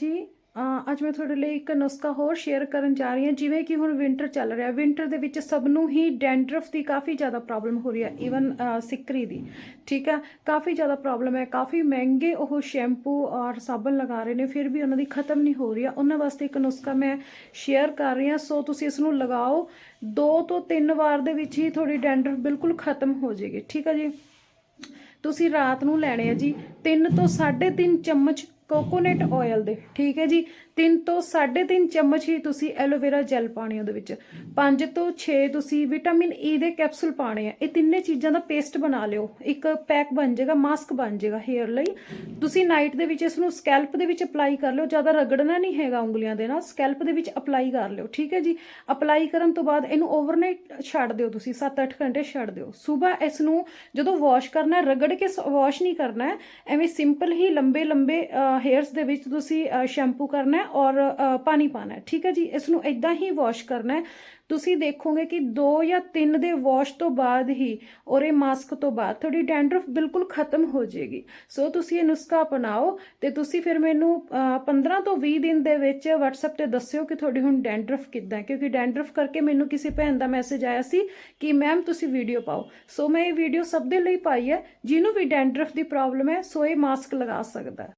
ਜੀ ਅੱਜ ਮੈਂ ਤੁਹਾਡੇ ਲਈ ਇੱਕ ਨੁਸਖਾ ਹੋਰ ਸ਼ੇਅਰ ਕਰਨ ਜਾ ਰਹੀ ਹਾਂ, ਜਿਵੇਂ ਕਿ ਹੁਣ ਵਿంటర్ ਚੱਲ ਰਿਹਾ। ਵਿంటర్ ਦੇ ਵਿੱਚ ਸਭ ਨੂੰ ਹੀ ਡੈਂਡਰਫ ਦੀ ਕਾਫੀ ਜ਼ਿਆਦਾ ਪ੍ਰੋਬਲਮ ਹੋ ਰਹੀ ਹੈ ਈਵਨ ਸਿਕਰੀ ਦੀ। ਠੀਕ ਹੈ? ਕਾਫੀ ਜ਼ਿਆਦਾ ਪ੍ਰੋਬਲਮ ਹੈ, ਕਾਫੀ ਮਹਿੰਗੇ ਉਹ ਸ਼ੈਂਪੂ ਔਰ ਸਾਬਣ ਲਗਾ ਰਹੇ ਨੇ, ਫਿਰ ਵੀ ਉਹਨਾਂ ਦੀ ਖਤਮ ਨਹੀਂ ਹੋ ਰਹੀ ਹੈ। ਉਹਨਾਂ ਵਾਸਤੇ ਇੱਕ ਨੁਸਖਾ ਮੈਂ ਸ਼ੇਅਰ ਕਰ ਰਹੀ ਹਾਂ, ਸੋ ਤੁਸੀਂ ਇਸ ਨੂੰ ਲਗਾਓ। ਦੋ ਤੋਂ ਤਿੰਨ ਵਾਰ ਦੇ ਵਿੱਚ ਹੀ ਤੁਹਾਡੀ ਡੈਂਡਰਫ ਬਿਲਕੁਲ ਖਤਮ ਹੋ ਜਾਏਗੀ। ਠੀਕ ਹੈ ਜੀ? ਤੁਸੀਂ ਰਾਤ ਨੂੰ ਲੈਣੇ ਆ ਜੀ 3 ਤੋਂ 3.5 ਚਮਚ ਕੋਕੋਨਟ ਆਇਲ ਦੇ, ਠੀਕ ਹੈ ਜੀ? 3 ਤੋਂ 3.5 ਚਮਚ ਹੀ ਤੁਸੀਂ ਐਲੋਵੇਰਾ ਜੈਲ ਪਾਣੀ ਉਹਦੇ ਵਿੱਚ। 5 ਤੋਂ 6 ਤੁਸੀਂ ਵਿਟਾਮਿਨ ਈ ਦੇ ਕੈਪਸੂਲ ਪਾਣੇ ਆ। ਇਹ ਤਿੰਨੇ ਚੀਜ਼ਾਂ ਦਾ ਪੇਸਟ ਬਣਾ ਲਿਓ। ਇੱਕ ਪੈਕ ਬਣ ਜਾਏਗਾ, ਮਾਸਕ ਬਣ ਜਾਏਗਾ ਹੇਅਰ ਲਈ। ਤੁਸੀਂ ਨਾਈਟ ਦੇ ਵਿੱਚ ਇਸ ਨੂੰ ਸਕੈਲਪ ਦੇ ਵਿੱਚ ਅਪਲਾਈ ਕਰ ਲਿਓ। ਜ਼ਿਆਦਾ ਰਗੜਨਾ ਨਹੀਂ ਹੈਗਾ ਉਂਗਲੀਆਂ ਦੇ ਨਾਲ। ਸਕੈਲਪ ਦੇ ਵਿੱਚ ਅਪਲਾਈ ਕਰ ਲਿਓ, ਠੀਕ ਹੈ ਜੀ? ਅਪਲਾਈ ਕਰਨ ਤੋਂ ਬਾਅਦ ਇਹਨੂੰ ਓਵਰਨਾਈਟ ਛੱਡ ਦਿਓ ਤੁਸੀਂ। 7-8 ਘੰਟੇ ਛੱਡ ਦਿਓ। ਸਵੇਰ ਇਸ ਨੂੰ ਜਦੋਂ ਵਾਸ਼ ਕਰਨਾ, ਰਗੜ ਕੇ ਵਾਸ਼ ਨਹੀਂ ਕਰਨਾ, ਐਵੇਂ ਸਿੰਪਲ ਹੀ ਲੰਬੇ ਲੰਬੇ ਹੇਅਰਸ ਦੇ ਵਿੱਚ ਤੁਸੀਂ ਸ਼ੈਂਪੂ ਕਰਨਾ ਔਰ ਪਾਣੀ ਪਾਣਾ ਠੀਕ ਹੈ ਜੀ? ਇਸ ਨੂੰ ਇਦਾਂ ਹੀ ਵਾਸ਼ ਕਰਨਾ ਤੁਸੀਂ ਦੇਖੋਗੇ ਕਿ 2 ਜਾਂ 3 ਦੇ ਵਾਸ਼ ਤੋਂ ਬਾਅਦ ਹੀ ਔਰ ਇਹ ਮਾਸਕ ਤੋਂ ਬਾਅਦ ਤੁਹਾਡੀ ਡੈਂਡਰਫ ਬਿਲਕੁਲ ਖਤਮ ਹੋ ਜਾਏਗੀ। ਸੋ ਤੁਸੀਂ ਇਹ ਨੁਸਖਾ ਅਪਣਾਓ ਤੇ ਤੁਸੀਂ ਫਿਰ ਮੈਨੂੰ ਅ, 15 ਤੋਂ 20 ਦਿਨ ਦੇ ਵਿੱਚ WhatsApp ਤੇ ਦੱਸਿਓ ਕਿ ਤੁਹਾਡੀ ਹੁਣ ਡੈਂਡਰਫ ਕਿੱਦਾਂ ਕਿਉਂਕਿ ਡੈਂਡਰਫ ਕਰਕੇ ਮੈਨੂੰ ਕਿਸੇ ਭੈਣ ਦਾ ਮੈਸੇਜ ਆਇਆ ਸੀ ਕਿ ਮੈਮ ਤੁਸੀਂ ਵੀਡੀਓ ਪਾਓ। ਸੋ ਮੈਂ ਇਹ ਵੀਡੀਓ ਸਭ ਦੇ ਲਈ ਪਾਈ ਹੈ। ਜਿਹਨੂੰ ਵੀ ਡੈਂਡਰਫ ਦੀ ਪ੍ਰੋਬਲਮ ਹੈ ਸੋ ਇਹ ਮਾਸਕ ਲਗਾ ਸਕਦਾ